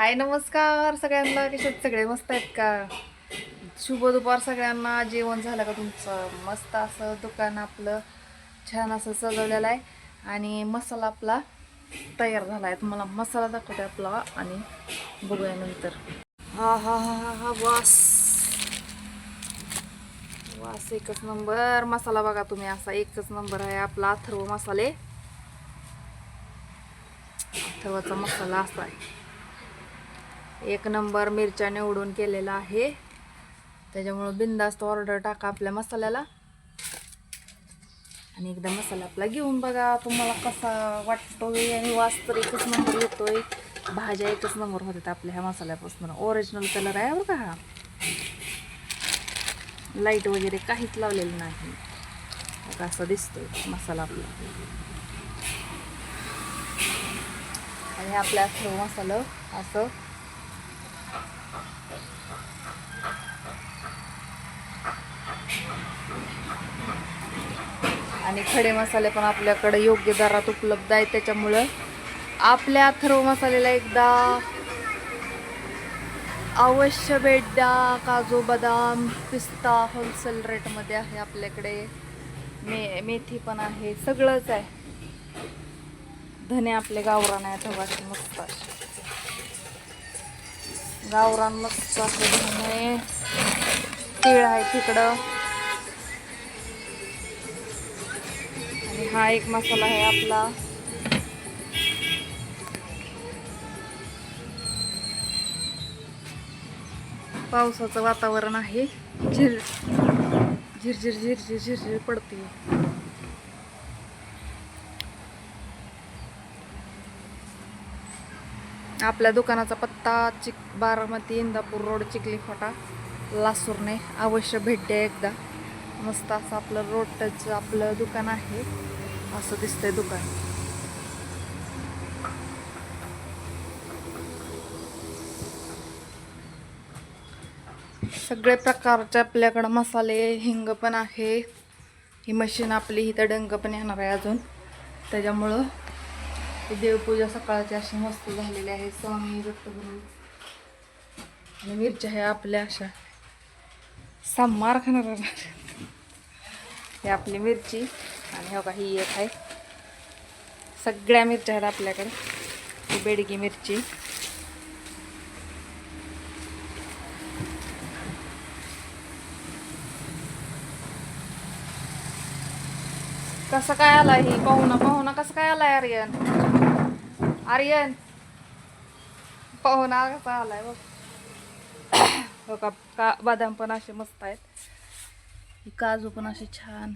हाय नमस्कार सगळ्यांना. कशात सगळे मस्त आहेत का? शुभ दुपार सगळ्यांना. जेवण झालं का तुमचं? मस्त असं दुकान आपलं छान असं सजवलेलं आहे. आणि मसाला आपला तयार झाला आहे. तुम्हाला मसाला दाखवते आपला आणि बघूया नंतर. हा हा हा हा हा वास. वास एकच नंबर. मसाला बघा तुम्ही असा एकच नंबर आहे आपला अथर्व मसाले. अथर्वाचा मसाला असा आहे. एक नंबर मिरच्या निवडून केलेला आहे. त्याच्यामुळं बिंदास्त ऑर्डर टाका आपल्या मसाल्याला. आणि एकदा मसाला आपला घेऊन बघा तुम्हाला कसा वाटतोय आणि वास्तर एकच नंबर येतोय. भाज्या एकच नंबर होतात आपल्या ह्या मसाल्यापासून. ओरिजिनल कलर आहे बरं का हा. लाइट वगैरे काहीच लावलेलं नाही. बघा असं दिसतोय मसाला आपला. आणि आपल्या सर्व मसालं असं आणि खडे मसाले पण आपल्याकडे योग्य दरात उपलब्ध आहेत त्याच्यामुळं आपल्या अथर्व मसाल्याला एकदा अवश्य भेट द्या. काजू बदाम पिस्ता होलसेल रेटमध्ये आहे आपल्याकडे. मे मेथी पण आहे सगळंच आहे. धने आपले गावरान आहेत हवाचे मस्त असे गावरान मस्त असे आहे तीळ आहे तिकडं. आणि हा एक मसाला आहे आपला. पावसाचं वातावरण आहे. झिर झिरझिर झिरझिर झिरझिर पडते आपल्या दुकानाचा पत्ता चिक बारामती इंदापूर रोड चिखली फाटा लासूरने अवश्य भेट द्या एकदा. मस्त असं आपलं रोड टच आपलं दुकान आहे. असं दिसतंय दुकान. सगळे प्रकारचे आपल्याकडं मसाले हिंग पण आहे. ही मशीन आपली इथं डंग पण येणार आहे अजून. त्याच्यामुळं देवपूजा सकाळची अशी मस्त झालेली आहे. स्वामी दत्तगुरु आणि मिरच्या ह्या आपल्या अशा समार खाणार हे आपली मिरची आणि हो का ही एक आहे. सगळ्या मिरच्या आहेत आपल्याकडे. ही बेडगी मिरची. कसं काय आला ही? पाहुणा पाहुणा कसं काय आलाय यार आर्यन. पाहुणा कसा आलाय बघ. हो का का बदाम पण असे मस्त आहेत. काजू पण असे छान.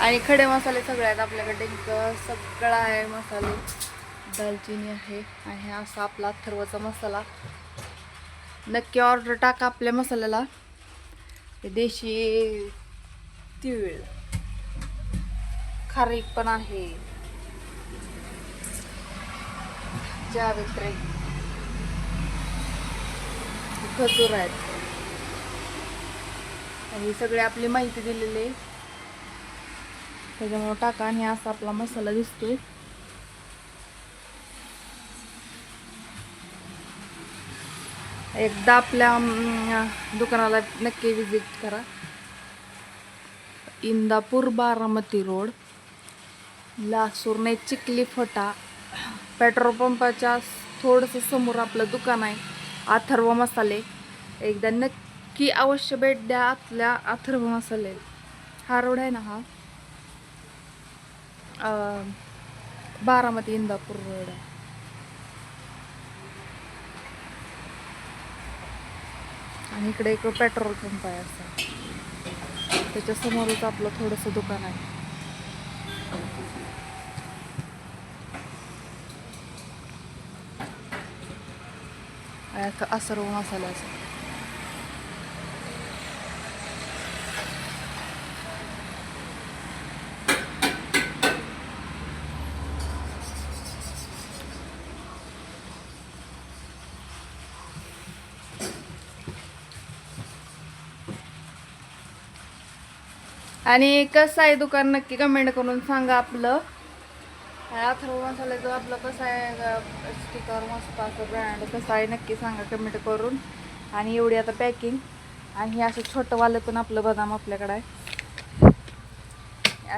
आणि खडे मसाले सगळे आहेत आपल्याकडे. सगळा सगळं आहे मसाले. दालचिनी आहे आणि हे असा आपला अथर्वचा मसाला. नक्की ऑर्डर टाका आपल्या मसाल्याला. देशी तीळ खारीक पण आहे. जावेत्रे खजूर आहेत. आणि ही सगळी आपली माहिती दिलेली आहे. त्याच्यामुळे टाका आणि असा आपला मसाला दिसतोय. एकदा आपल्या दुकानाला नक्की विजिट करा. इंदापूर बारामती रोड लासूरने चिखली फटा. पेट्रोल पंपाच्या थोडंसं समोर आपलं दुकान आहे अथर्व मसाले. एकदा नक्की अवश्य भेट द्या आपल्या अथर्व मसाले. हा रोड आहे ना हा? बारामती इंदापूर रोड आहे. आणि इकडे एक पेट्रोल पंप आहे असं. त्याच्या समोरच आपलं थोडंसं दुकान आहे आणि आता असर्व मसाल्याचं आणि कसं आहे दुकान? नक्की कमेंट करून सांगा आपलं. अथर्व मसाल्याचं आपलं कसं आहे स्टिकर मस्त असं ब्रँड कसं आहे नक्की सांगा कमेंट करून. आणि एवढी आता पॅकिंग आणि हे असं छोटंवालं पण आपलं बदाम आपल्याकडं आहे.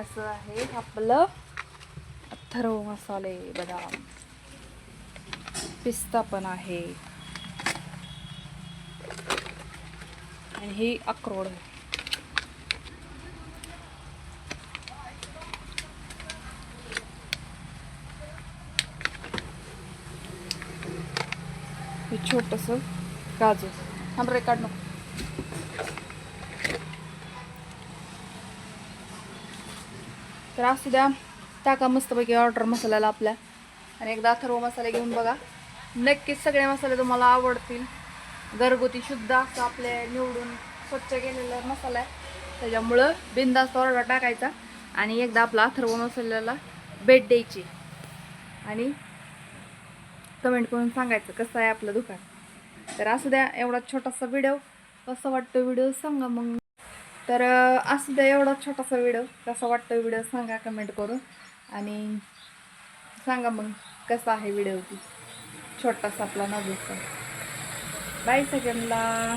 असं आहे आपलं अथर्व मसाले बदाम. पिस्ता पण आहे. आणि ही अक्रोड. आहे हे छोटंसं काजू थांब रे काढ नको. तर असू द्या टाका मस्तपैकी ऑर्डर मसाल्याला आपल्या. आणि एकदा अथर्व मसाले घेऊन बघा. नक्कीच सगळे मसाले तुम्हाला आवडतील. घरगुती शुद्ध असं आपले निवडून स्वच्छ केलेला मसाला आहे. त्याच्यामुळं बिंदास्त ऑर्डर टाकायचा. आणि एकदा आपला अथर्व मसाल्याला भेट द्यायची. आणि कमेंट करून सांगायचं कसं आहे आपलं दुकान? तर असू द्या एवढा छोटासा व्हिडिओ कसं वाटतं व्हिडिओ सांगा मग. तर असू द्या एवढा छोटासा व्हिडिओ कसा वाटतो व्हिडिओ सांगा कमेंट करून. आणि सांगा मग कसा आहे व्हिडिओ ती? छोटासा आपला नवीचा बाय सगळ्यांना.